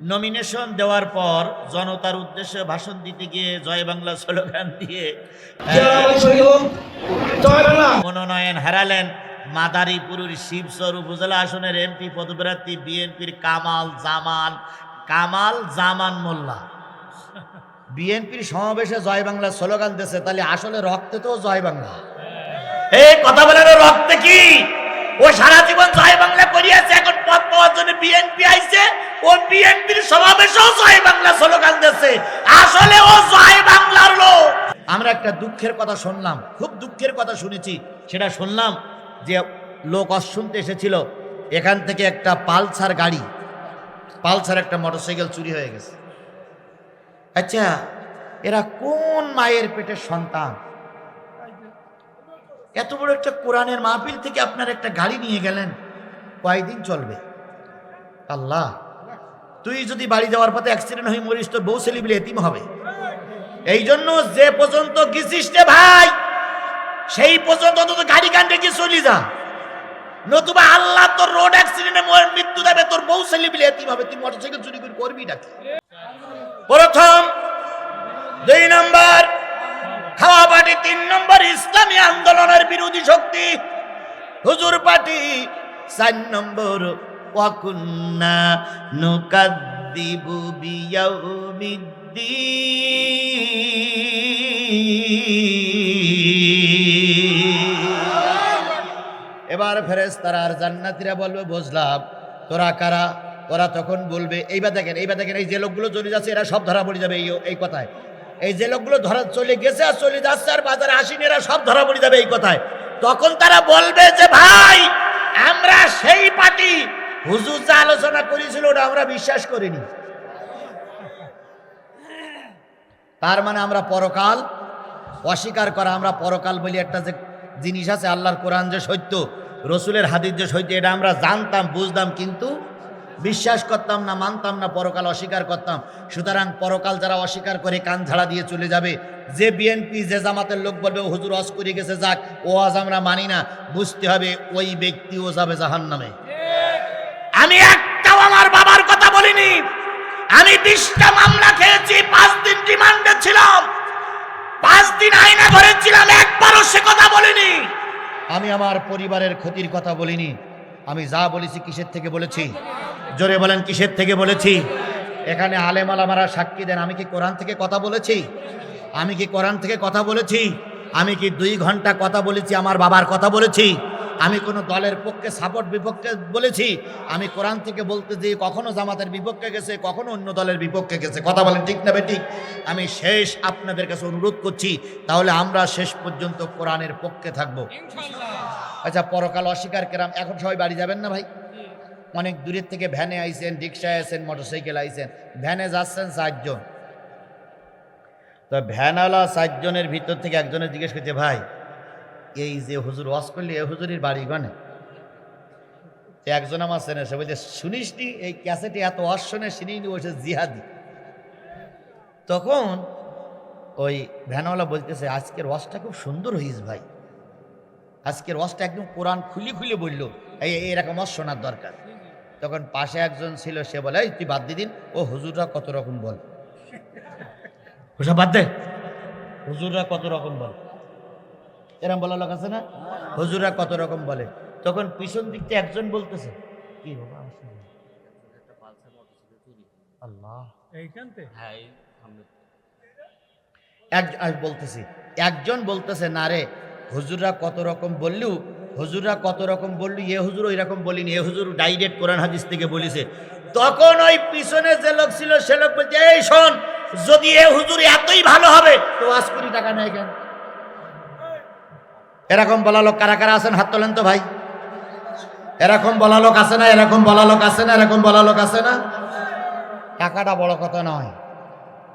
Nomination দেওয়ার পর জনতার উদ্দেশ্যে ভাষণ দিতে গিয়ে জয় বাংলা স্লোগান দিয়ে মনোনয়ন হারালেন মাদারীপুরের শিবচর উপজেলা আসনের এমপি পদপ্রার্থী বিএনপির কামাল জামান কামাল জামান মোল্লা। বিএনপির সমাবেশে জয় বাংলা স্লোগান দিয়েছে তাহলে আসলে রক্তে তো জয় বাংলা। এই কথা বলেন ওর রক্তে কি? ও সারা জীবন জয় বাংলা করিয়াছে, এখন পদ পাওয়ার জন্য বিএনপি আইছে। ও বিএনপির সমাবেশেও জয় বাংলা স্লোগান দিচ্ছে আসলে ও জয় বাংলার লোক। আমরা একটা দুঃখের কথা শুনলাম, খুব দুঃখের কথা শুনেছি। সেটা শুনলাম যে লোক শুনতে এসেছিল, এখান থেকে একটা পালসার গাড়ি, পালসার একটা মোটরসাইকেল চুরি হয়ে গেছে। আচ্ছা এরা কোন মায়ের পেটের সন্তান? এত বড় একটা কোরআনের মাহফিল থেকে আপনার একটা গাড়ি নিয়ে গেলেন, কয়দিন চলবে? আল্লাহ, তুই যদি বাড়ি যাওয়ার পথে অ্যাক্সিডেন্ট হয়ে মরিস, তোর বউ ছেলেবিলে এতিম হবে। এই জন্য যে পর্যন্ত গেছিস ভাই, সেই পর্যন্ত অন্তত গাড়ি কান রেখে চলি যা। নতুবা আল্লাহ তোর রোড অ্যাক্সিডেন্টে মৃত্যু দেবে, তোর বউ ছেলেবিলে এতিম হবে। তুই মোটরসাইকেল চুরি করে করবি নাকি? প্রথম দুই নম্বর পার্টি তিন নম্বর ইসলামী আন্দোলনের বিরোধী শক্তি। হুজুর পার্টি চার নম্বর, ওয়াকুন্না নুকাদ্দিবু এবার ফেরেস তারা আর জান্নাতিরা বলবে, বুঝলাম, তোরা কারা? ওরা তখন বলবে, এইবার দেখেন এইবার দেখেন, এই যে লোকগুলো চলে যাচ্ছে এরা সব ধরা পড়ে যাবে এই এই কথায়। এই যে লোকগুলো ধরা চলে গেছে আর চলে যাচ্ছে আর বাজারে আসেনি এরা সব ধরা পড়ে যাবে এই কথায়। তখন তারা বলবে যে, ভাই, আমরা সেই পার্টি। হুজুর যা আলোচনা করেছিল ওটা আমরা বিশ্বাস করিনি। তার মানে আমরা পরকাল, অস্বীকার করা আমরা পরকাল বলি একটা যে জিনিস আছে, আল্লাহর কোরআন যে সত্য, রসুলের হাদিস যে সত্য, এটা আমরা জানতাম, বুঝতাম, কিন্তু বিশ্বাস করতাম না, মানতাম না, পরকাল অস্বীকার করতাম। সুতরাং পরকাল যারা অস্বীকার করে কান ঝাড়া দিয়ে চলে যাবে, যে বিএনপি যে জামাতের লোক বলবে হুজুর অস করে গেছে, যাক, ও আজ আমরা মানি না। বুঝতে হবে ওই ব্যক্তিও যাবে জাহান নামে আমি একটাও আমার বাবার কথা বলিনি। আমি বিশটা মামলা খেয়েছি, পাঁচ দিন রিমান্ডে ছিলাম। পাঁচ দিন আয়না ঘরে ছিলাম একবারও সে কথা বলিনি। আমি আমার পরিবারের ক্ষতির কথা বলিনি। আমি যা বলেছি কিসের থেকে বলেছি? জোরে বলেন কিসের থেকে বলেছি? এখানে আলেম আলামারা সাক্ষী দেন আমি কি কোরআন থেকে কথা বলেছি? আমি কি কোরআন থেকে কথা বলেছি? আমি কি দুই ঘণ্টা কথা বলেছি আমার বাবার কথা বলেছি? আমি কোনো দলের পক্ষে সাপোর্ট বিপক্ষে বলেছি? আমি কোরআন থেকে বলতে যে কখনো জামাতের বিপক্ষে গেছে কখনো অন্য দলের বিপক্ষে গেছে। কথা বলেন ঠিক না বেঠিক? আমি শেষ আপনাদের কাছে অনুরোধ করছি তাহলে আমরা শেষ পর্যন্ত কোরআনের পক্ষে থাকব। আচ্ছা পরকাল অস্বীকার কেরাম এখন সবাই বাড়ি যাবেন না ভাই? অনেক দূরের থেকে ভ্যানে আইছেন, রিক্সায় আইছেন মোটরসাইকেল আইছেন। ভ্যানে যাচ্ছেন চারজন। তো ভ্যানওয়ালা চারজনের ভিতর থেকে একজনের জিজ্ঞেস করছে, ভাই, এই যে হুজুর ওয়াজ করলি এই হুজুরির বাড়ি গনে একজন আমার চেনে, সে বলছে, শুনিস নি, এই ক্যাসেটে এত ওয়াজ শোনে শুনিনি বসে জিহাদি। তখন ওই ভ্যানওয়ালা বলতেছে, আজকের ওয়াজটা খুব সুন্দর হয়েছে ভাই। আজকের ওয়াজটা একদম কোরআন খুলি খুলে বলল। এই, এরকম ওয়াজ শোনার দরকার। তখন পাশে একজন ছিল সে বলে "এই, তুই বাদ দিদিন। ও হুজুররা কত রকম বল? ওসব বাদ দে। হুজুররা কত রকম বল? এরম বলা লোক আছে না? হুজুররা কত রকম বলে? তখন পিছন দিক থেকে একজন বলতেছে কি বাবা? আল্লাহ। এক আমি বলতেছি একজন বলতেছে না রে হুজুররা কত রকম বললু হুজুররা কত রকম বললি? এ হুজুর ওই রকম বলিনি, এ হুজুর ডাইরেক্ট কোরআন হাদিস থেকে বলিছে। তখন ওই পিছনে যে লোক ছিল, সে লোক বলছে, এই শোন, যদি এ হুজুর এতই ভালো হবে, তো আজ কোটি টাকা নেয় কেন? এরকম বলা লোক কারা কারা আছেন? হাত তোলেন তো ভাই। এরকম বলা লোক আছে না? এরকম বলা লোক আছে না? এরকম বলা লোক আছে না? টাকাটা বড় কথা নয়।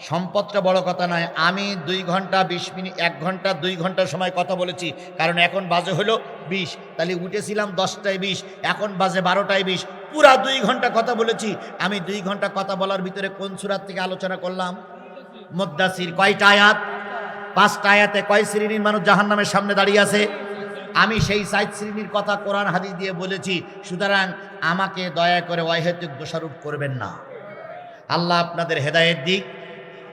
সম্পদটা বড় কথা নয়। আমি দুই ঘণ্টা, বিশ মিনিট, এক ঘণ্টা, দুই ঘণ্টার সময় কথা বলেছি। কারণ এখন বাজে হলো বিশ। তাহলে উঠেছিলাম দশটায় বিশ, এখন বাজে বারোটায় বিশ। পুরা দুই ঘণ্টা কথা বলেছি। আমি দুই ঘণ্টা কথা বলার ভিতরে কোন সুরাত থেকে আলোচনা করলাম? মুদ্দাসির কয়টা আয়াত? পাঁচটা আয়াতে কয় শ্রেণির মানুষ জাহান নামের সামনে দাঁড়িয়ে আছে? আমি সেই সাইড শ্রেণির কথা কোরআন হাদিস দিয়ে বলেছি। সুতরাং আমাকে দয়া করে অহেতুক দোষারোপ করবেন না। আল্লাহ আপনাদের হেদায়েত দিক।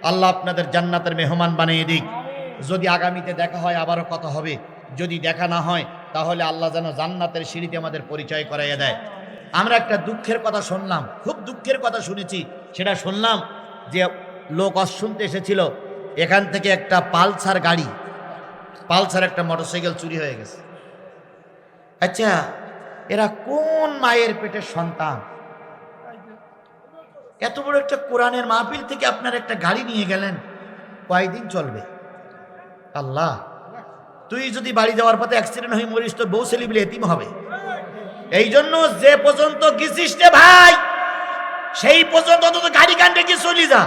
আল্লাহ আপনাদের জান্নাতের মেহমান বানিয়ে দিক। যদি আগামীতে দেখা হয় আবারও কথা হবে। যদি দেখা না হয়, তাহলে আল্লাহ যেন জান্নাতের সিঁড়িতে আমাদের পরিচয় করাইয়া দেয়। আমরা একটা দুঃখের কথা শুনলাম, খুব দুঃখের কথা শুনেছি। সেটা শুনলাম যে লোক অশুনতে এসেছিল। এখান থেকে একটা পালসার গাড়ি, পালসার একটা মোটরসাইকেল চুরি হয়ে গেছে। আচ্ছা এরা কোন মায়ের পেটের সন্তান? এত বড় একটা কোরআনের মাহফিল থেকে আপনার একটা গাড়ি নিয়ে গেলেন, কয়দিন চলবে? আল্লাহ, তুই যদি বাড়ি যাওয়ার পথে অ্যাক্সিডেন্ট হয়ে মরিস, তোর বউ ছেলে বলে এতিম হবে। এই জন্য যে পর্যন্ত গেছিস রে ভাই, সেই পর্যন্ত অন্তত গাড়ি কান্ডে গিয়ে চলি যা।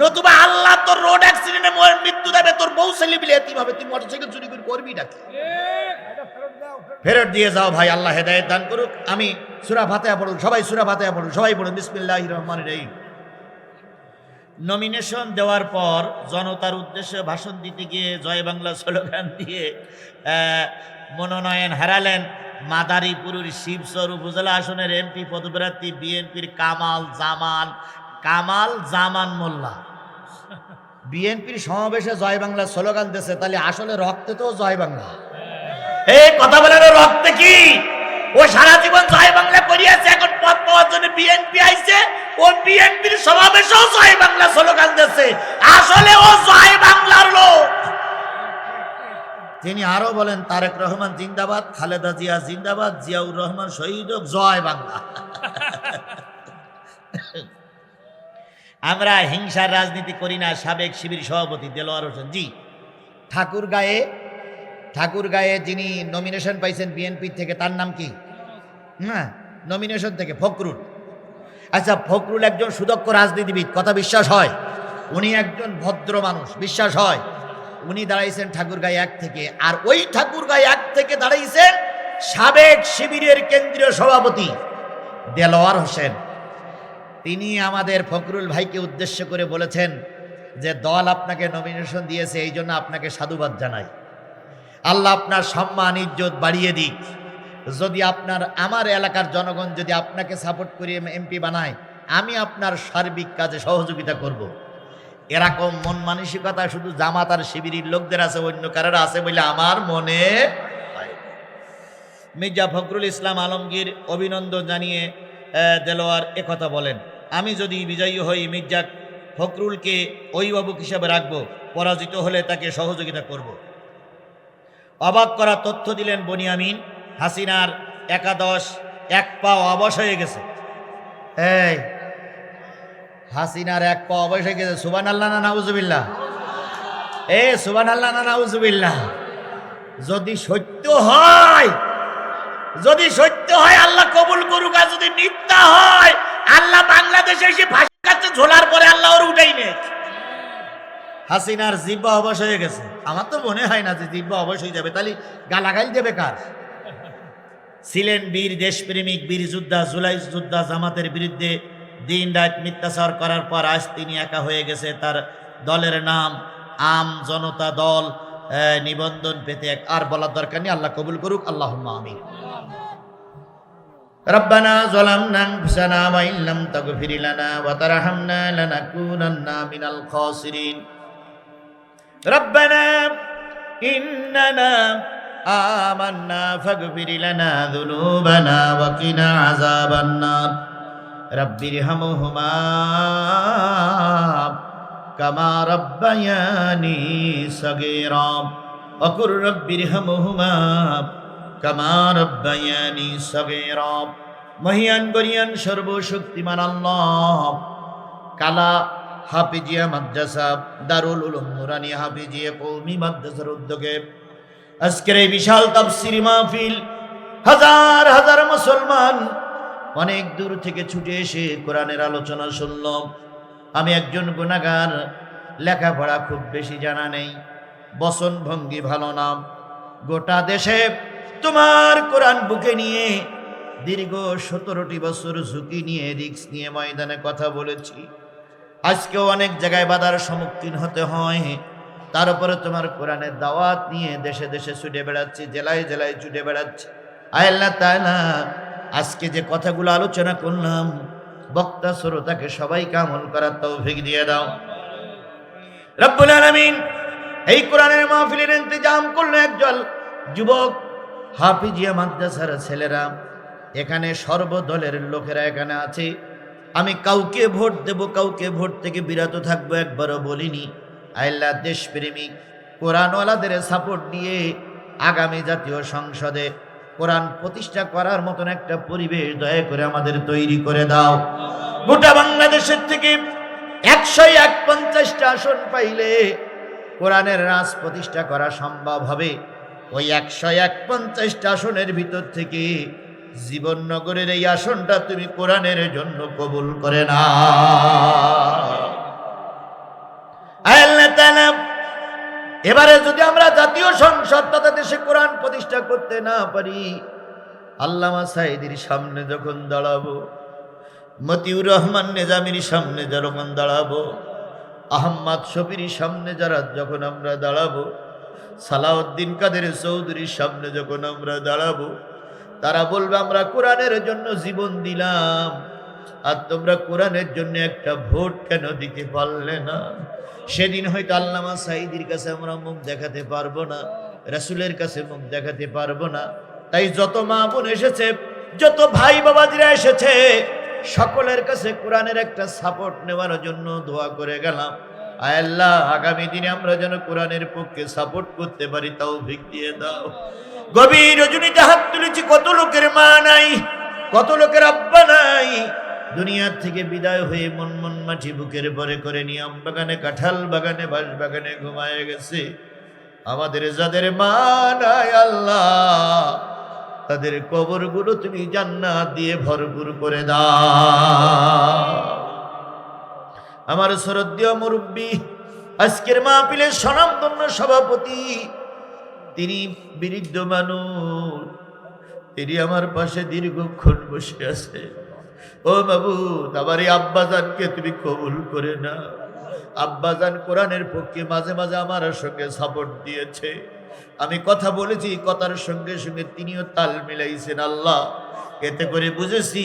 নতুবা আল্লাহ তোর রোড অ্যাক্সিডেন্টে মৃত্যু দেবে, তোর বউ ছেলে বলে এতিম হবে। তুই মোটরসাইকেল চুরি করে করবি ডাকে ফেরত দিয়ে যাও ভাই, আল্লাহ হেদায়েত দান করুক। আমি সুরা ফাতেহা পড়ুন, সবাই সুরা ফাতেহা পড়ুন, সবাই পড়ুন বিসমিল্লাহ রহমান রহিম। নমিনেশন দেওয়ার পর জনতার উদ্দেশ্যে ভাষণ দিতে গিয়ে জয় বাংলা স্লোগান দিয়ে মনোনয়ন হারালেন মাদারীপুরের শিবচর উপজেলা আসনের এমপি পদপ্রার্থী বিএনপির কামাল জামান কামাল জামান মোল্লা। বিএনপির সমাবেশে জয় বাংলা স্লোগান দিয়েছে, তাহলে আসলে রক্তে তো জয় বাংলা। এই কথা বলার রক্তে কি? ও সারা জীবন জয় বাংলা করিয়াছে, এখন পদ পাওয়ার জন্য বিএনপি আইছে, ও বিএনপির সমাবেশেও জয় বাংলা স্লোগান দিচ্ছে আসলে ও জয় বাংলার লোক। তিনি আরও বলেন, তারেক রহমান জিন্দাবাদ, খালেদা জিয়া জিন্দাবাদ, জিয়াউর রহমান শহীদ জয় বাংলা। আমরা হিংসার রাজনীতি করি না, সাবেক শিবির সভাপতি দেলোয়ার হোসেন। জি ঠাকুর গায়ে ঠাকুর গায়ে যিনি নমিনেশন পাইছেন বিএনপি থেকে, তার নাম কি? হ্যাঁ নমিনেশন থেকে, ফখরুল। আচ্ছা ফখরুল একজন সুদক্ষ রাজনীতিবিদ, কথা বিশ্বাস হয়? উনি একজন ভদ্র মানুষ, বিশ্বাস হয়? উনি দাঁড়াইছেন ঠাকুরগাঁই এক থেকে, আর ওই ঠাকুরগাঁই এক থেকে দাঁড়াইছেন সাবেক শিবিরের কেন্দ্রীয় সভাপতি দেলোয়ার হোসেন। তিনি আমাদের ফখরুল ভাইকে উদ্দেশ্য করে বলেছেন যে, দল আপনাকে নমিনেশন দিয়েছে, এই জন্য আপনাকে সাধুবাদ জানাই। আল্লাহ আপনার সম্মান, ইজ্জত বাড়িয়ে দিক যদি আপনার, আমার এলাকার জনগণ যদি আপনাকে সাপোর্ট করে এমপি বানায়, আমি আপনার সার্বিক কাজে সহযোগিতা করব। এরকম মন মানসিকতা শুধু জামাত আর শিবিরের লোকদের আছে, অন্য কারোর আছে বলে আমার মনে মির্জা ফখরুল ইসলাম আলমগীর অভিনন্দন জানিয়ে দেলোয়ার একথা বলেন, আমি যদি বিজয়ী হই, মির্জা ফখরুলকে অভিভাবক হিসাবে রাখব, পরাজিত হলে তাকে সহযোগিতা করব। অবাক করা তথ্য দিলেন বনিয়ামিন হাসিনার একাদশ এক পা অবশ হয়ে গেছে। এই, হাসিনার এক পা অবশ হয়ে গেছে। সুবান আল্লাহ না নাউজুবিল্লাহ? এ সুবান আল্লাহ না নাউজুবিল্লাহ? যদি সত্য হয়, যদি সত্য হয়, আল্লাহ কবুল করুক। আর যদি মিথ্যা হয়, আল্লাহ বাংলাদেশে এসে ফাঁসি কাছে ঝোলার পরে আল্লাহ ওর উঠাই নেই হাসিনার জিব্বা অবশ হয়ে গেছে আমার তো মনে হয় না যে জিব্বা অবশ হয়ে যাবে তাহলে গালাগাল দেবে কার ছিলেন বীর দেশপ্রেমিক বীর যোদ্ধা জুলাই যোদ্ধা জামাতের বিরুদ্ধে দিন রাত মিথ্যাচার করার পর আজ তিনি একা হয়ে গেছে তার দলের নাম আম জনতা দল আহ, নিবন্ধন পেতে এক আর বলার দরকার নেই আল্লাহ কবুল করুক আল্লাহ আমিন ربنا ظلمنا انفسنا وان لم تغفر لنا وترحمنا لنكونن من الخاسرين ربنا اننا آمنا فاغفر لنا ذنوبنا وقنا عذاب النار رب ارحمهما كما ربياني صغيرا وقل رب ارحمهما কামা রব্বায়ানি সগীরা মহিয়ান গরিয়ান সর্বশক্তিমান আল্লাহ কালা হাফিজিয়া মাদ্রাসা, দারুল উলুম নুরানি হাফিজিয়া কৌমি মাদ্রাসার উদ্যোগে আজকের এই বিশাল তাফসির মাহফিল হাজার হাজার মুসলমান অনেক দূর থেকে ছুটে এসে কোরআনের আলোচনা শুনল। আমি একজন গুণাগার লেখাপড়া খুব বেশি জানা নেই বসন ভঙ্গি ভালো নাম গোটা দেশে তোমার কোরআন বুকে নিয়ে দীর্ঘ সতেরোটি বছর ঝুঁকি নিয়ে রিক্স নিয়ে ময়দানে কথা বলেছি। আজকেও অনেক জায়গায় বাধার সম্মুখীন হতে হয়। তার উপরে তোমার কোরআনের দাওয়াত নিয়ে দেশে দেশে ছুটে বেড়াচ্ছি, জেলায় জেলায় ছুটে বেড়াচ্ছি। আল্লাহ তাআলা, আজকে যে কথাগুলো আলোচনা করলাম, বক্তা শ্রোতাকে সবাইকে আমল করার তৌফিক দিয়ে দাও। রব্বুল আলামিন, এই কোরআনের মাহফিলের ইন্তজাম করল একজন যুবক, হাফিজিয়া মাদ্রাসার ছেলেরা। এখানে সর্বদলের লোকেরা এখানে আছে। আমি কাউকে ভোট দেব, কাউকে ভোট থেকে বিরত থাকব একবারও বলিনি। আল্লাহ দেশপ্রেমিক, কোরআনওয়ালাদের সাপোর্ট নিয়ে আগামী জাতীয় সংসদে কোরআন প্রতিষ্ঠা করার মতন একটা পরিবেশ দয়া করে আমাদের তৈরি করে দাও। গোটা বাংলাদেশের থেকে একশো এক পঞ্চাশটা আসন পাইলে কোরআনের রাজ প্রতিষ্ঠা করা সম্ভব হবে। ওই একশো এক পঞ্চাশটা আসনের ভিতর থেকে জীবননগরের এই আসনটা তুমি কোরআনের জন্য কবুল করে না। এবারে যদি আমরা জাতীয় সংসদ তথা দেশে কোরআন প্রতিষ্ঠা করতে না পারি, আল্লামা সাইদির সামনে যখন দাঁড়াবো, মতিউর রহমান নেজামির সামনে যখন দাঁড়াবো, আহম্মদ শফির সামনে যারা যখন আমরা দাঁড়াবো, সালাউদ্দিন কাদের চৌধুরীর সামনে যখন আমরা দাঁড়াবো তারা বলবে, আমরা কোরআনের জন্য জীবন দিলাম। আর তোমরা কোরআনের জন্য একটা ভোট কেন দিতে পারলে না? সেদিন হয়তো আল্লামা সাইদির কাছে আমরা মুখ দেখাতে পারব না, রাসুলের কাছে মুখ দেখাতে পারব না। তাই যত মা বোন এসেছে, যত ভাই বাবাজিরা এসেছে, সকলের কাছে কোরআনের একটা সাপোর্ট নেওয়ার জন্য দোয়া করে গেলাম। আল্লাহ, আগামী দিনে আমরা যেন কোরআনের পক্ষে সাপোর্ট করতে পারি তাও ভিক দিয়ে দাও। গভীর রজনীতে হাত তুলেছি, কত লোকের মা নাই, কত লোকের আব্বা নাই। দুনিয়ার থেকে বিদায় হয়ে মন মন মাটি বুকের পরে করে নিয়ে বাগানে, কাঁঠাল বাগানে, বাঁশ বাগানে ঘুমায় গেছে। আমাদের যাদের মা নাই আল্লাহ, তাদের কবরগুলো তুমি জান্নাত দিয়ে ভরপুর করে দাও। আমার শরদীয় মুরব্বী, আজকের মাহফিলের স্বনামধন্য সভাপতি তিনি বিরুদ্ধ মানুষ। তিনি আমার পাশে দীর্ঘক্ষণ বসে আছে। ও বাবু আমার এই আব্বাজানকে তুমি কবুল করে না আব্বাজান কোরআনের পক্ষে মাঝে মাঝে আমার সঙ্গে সাপোর্ট দিয়েছে। আমি কথা বলেছি, কথার সঙ্গে সঙ্গে তিনিও তাল মিলাইছেন, আল্লাহ। এতে করে বুঝেছি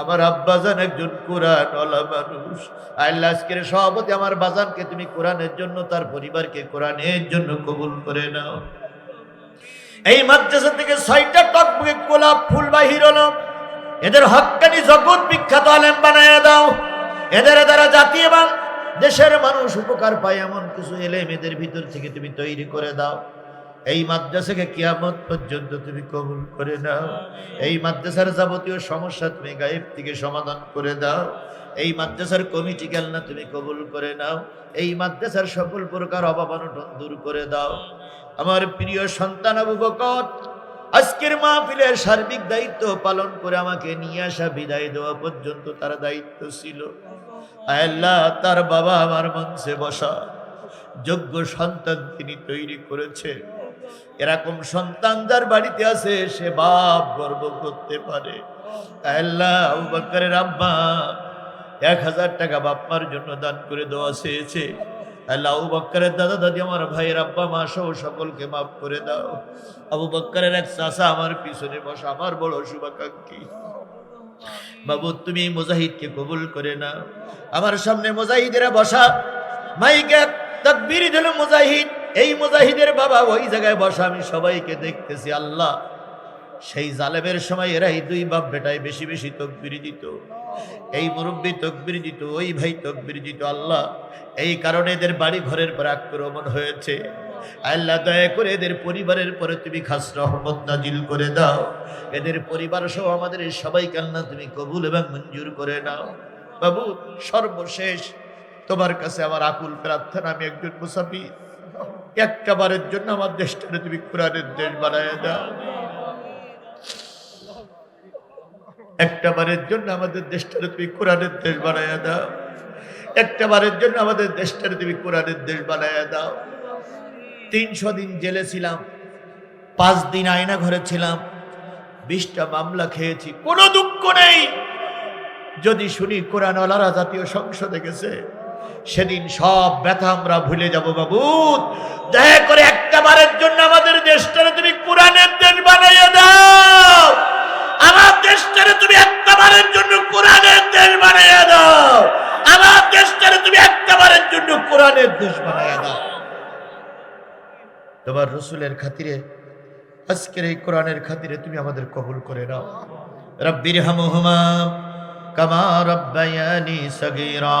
আমার আব্বাজান একজন কোরআন মানুষ। আল্লাহ আজকের সভাপতি আমার বাজানকে তুমি কোরআনের জন্য, তার পরিবারকে কোরআনের জন্য কবুল করে নাও। এই মাদ্রাসা থেকে ছয়টা টকবুকে গোলাপ ফুল বাহির হলো। এদের হক্কানি জগৎ বিখ্যাত আলেম বানায় দাও। এদের দ্বারা জাতি এবং দেশের মানুষ উপকার পায় এমন কিছু এলেম এদের ভিতর থেকে তুমি তৈরি করে দাও। এই মাদ্রাসাকে কিয়ামত পর্যন্ত তুমি কবুল করে নাও। এই মাদ্রাসার যাবতীয় সমস্যা তুমি গায়েব থেকে সমাধান করে দাও। এই মাদ্রাসার কমিটি না তুমি কবুল করে নাও। এই মাদ্রাসার সকল প্রকার অভাব অনটন দূর করে দাও। আমার প্রিয় সন্তান আবু বকর, আজকের মাহফিলের সার্বিক দায়িত্ব পালন করে আমাকে নিয়ে আসা বিদায় দেওয়া পর্যন্ত তার দায়িত্ব ছিল। আল্লাহ, তার বাবা আমার মঞ্চে বসা। যোগ্য সন্তান তিনি তৈরি করেছে। এরকম সন্তান যার বাড়িতে আছে, সে বাপ গর্ব করতে পারে। আব্বা এক হাজার টাকা বাপমার জন্য দান করে দেওয়া চেয়েছে। আল্লাহ দাদা দাদি, আমার ভাইয়ের আব্বা, মা সহ সকলকে মাফ করে দাও। আবু বক্করের এক চাষা আমার পিছনে বসা, আমার বড় শুভাকাঙ্ক্ষী। বাবু, তুমি মুজাহিদকে কবুল করে নাও। আমার সামনে মুজাহিদেরা বসা। মাইকে তকবীর মুজাহিদ। এই মুজাহিদের বাবা ওই জায়গায় বসা, আমি সবাইকে দেখতেছি, আল্লাহ। সেই জালেমের সময় এরাই দুই বাপ বেটায় বেশি বেশি তকবির দিত। এই মুরব্বী তকবির দিত, ওই ভাই তকবির দিত, আল্লাহ। এই কারণে এদের বাড়ি ঘরের পর আক্রমণ হয়েছে। আল্লাহ দয়া করে এদের পরিবারের পরে তুমি খাস রহমত নাজিল করে দাও। এদের পরিবার সহ আমাদের সবাইকে আল্লাহ তুমি কবুল এবং মঞ্জুর করে নাও। বাবু, সর্বশেষ তোমার কাছে আমার আকুল প্রার্থনা, আমি একজন মুসাফির। একটা বারের জন্য আমার দেশটাকে তুমি কোরআনের দেশ বানায় দাও। একটা বারের জন্য আমাদের দেশটারে তুমি কোরআনের দেশ বানাইয়া দাও। একটা বারের জন্য আমাদের দেশটারে তুমি কোরআনের দেশ বানাইয়া দাও। তিনশো দিন জেলে ছিলাম, পাঁচ দিন আয়না ঘরে ছিলাম, বিশটা মামলা খেয়েছি, কোনো দুঃখ নেই। যদি শুনি কোরআনওয়ালারা জাতীয় সংসদে গেছে সেদিন সব ব্যথা আমরা ভুলে যাব বাবু। দয়া করে একটা বারের জন্য আমাদের দেশটারে তুমি কোরআনের দেশ বানাইয়া দাও। আমার দেশটারে তুমি একটা বারের জন্য কোরআনের দেশ বানাইয়া দাও। আমার দেশটারে তুমি একটা বারের জন্য কোরআনের দেশ বানাইয়া দাও। তোমার রসুলের খাতিরে, আজকের এই কোরআনের খাতিরে তুমি আমাদের কবুল করে নাও। রব্বির হামহুমা কামা রব্বায়ানি সগীরা।